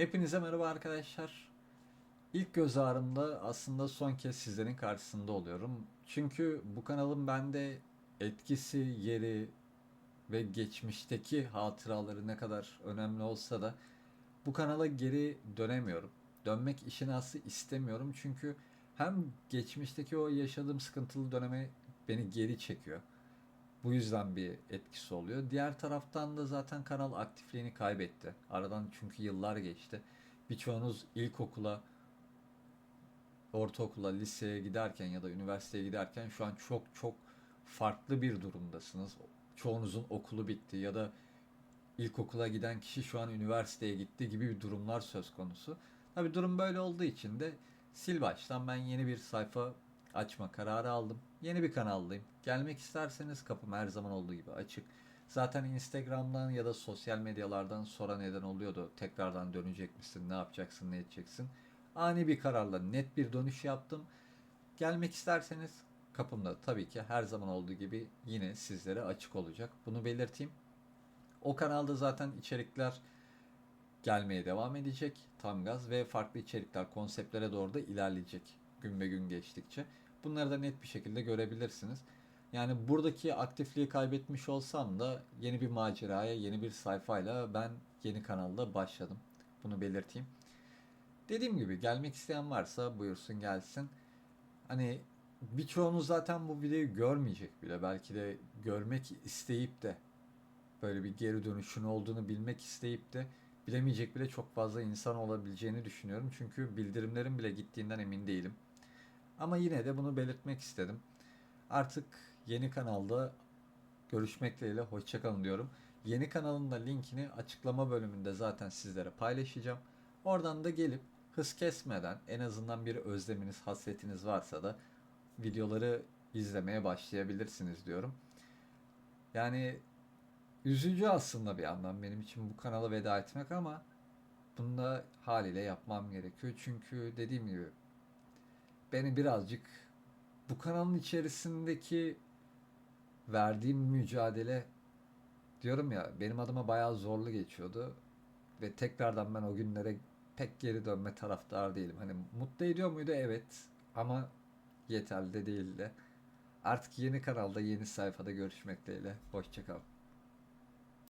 Hepinize merhaba arkadaşlar. İlk göz ağrımda aslında son kez sizlerin karşısında oluyorum. Çünkü bu kanalın bende etkisi, yeri ve geçmişteki hatıraları ne kadar önemli olsa da bu kanala geri dönemiyorum. Dönmek işin aslı istemiyorum çünkü hem geçmişteki o yaşadığım sıkıntılı döneme beni geri çekiyor. Bu yüzden bir etkisi oluyor. Diğer taraftan da zaten kanal aktifliğini kaybetti. Aradan çünkü yıllar geçti. Birçoğunuz ilkokula, ortaokula, liseye giderken ya da üniversiteye giderken şu an çok çok farklı bir durumdasınız. Çoğunuzun okulu bitti ya da ilkokula giden kişi şu an üniversiteye gitti gibi bir durumlar söz konusu. Tabi durum böyle olduğu için de sil baştan ben yeni bir sayfa açma kararı aldım. Yeni bir kanaldayım. Gelmek isterseniz kapım her zaman olduğu gibi açık. Zaten Instagram'dan ya da sosyal medyalardan sonra neden oluyordu. Tekrardan dönecek misin, ne yapacaksın, ne edeceksin. Ani bir kararla net bir dönüş yaptım. Gelmek isterseniz kapımda tabii ki her zaman olduğu gibi yine sizlere açık olacak. Bunu belirteyim. O kanalda zaten içerikler gelmeye devam edecek tam gaz ve farklı içerikler, konseptlere doğru da ilerleyecek gün be gün geçtikçe. Bunları da net bir şekilde görebilirsiniz. Yani buradaki aktifliği kaybetmiş olsam da yeni bir maceraya, yeni bir sayfayla ben yeni kanalda başladım. Bunu belirteyim. Dediğim gibi gelmek isteyen varsa buyursun gelsin. Hani birçoğunuz zaten bu videoyu görmeyecek bile. Belki de görmek isteyip de böyle bir geri dönüşün olduğunu bilmek isteyip de bilemeyecek bile çok fazla insan olabileceğini düşünüyorum. Çünkü bildirimlerin bile gittiğinden emin değilim. Ama yine de bunu belirtmek istedim. Artık yeni kanalda görüşmek dileğiyle hoşçakalın diyorum. Yeni kanalın da linkini açıklama bölümünde zaten sizlere paylaşacağım. Oradan da gelip hız kesmeden en azından bir özleminiz, hasretiniz varsa da videoları izlemeye başlayabilirsiniz diyorum. Yani üzücü aslında bir yandan benim için bu kanala veda etmek ama bunu da haliyle yapmam gerekiyor. Çünkü dediğim gibi beni birazcık bu kanalın içerisindeki verdiğim mücadele diyorum ya benim adıma bayağı zorlu geçiyordu ve tekrardan ben o günlere pek geri dönme taraftar değilim. Hani mutlu ediyor muydu? Evet ama yeterli de değildi. Artık yeni kanalda yeni sayfada görüşmek dileğiyle. Hoşçakalın.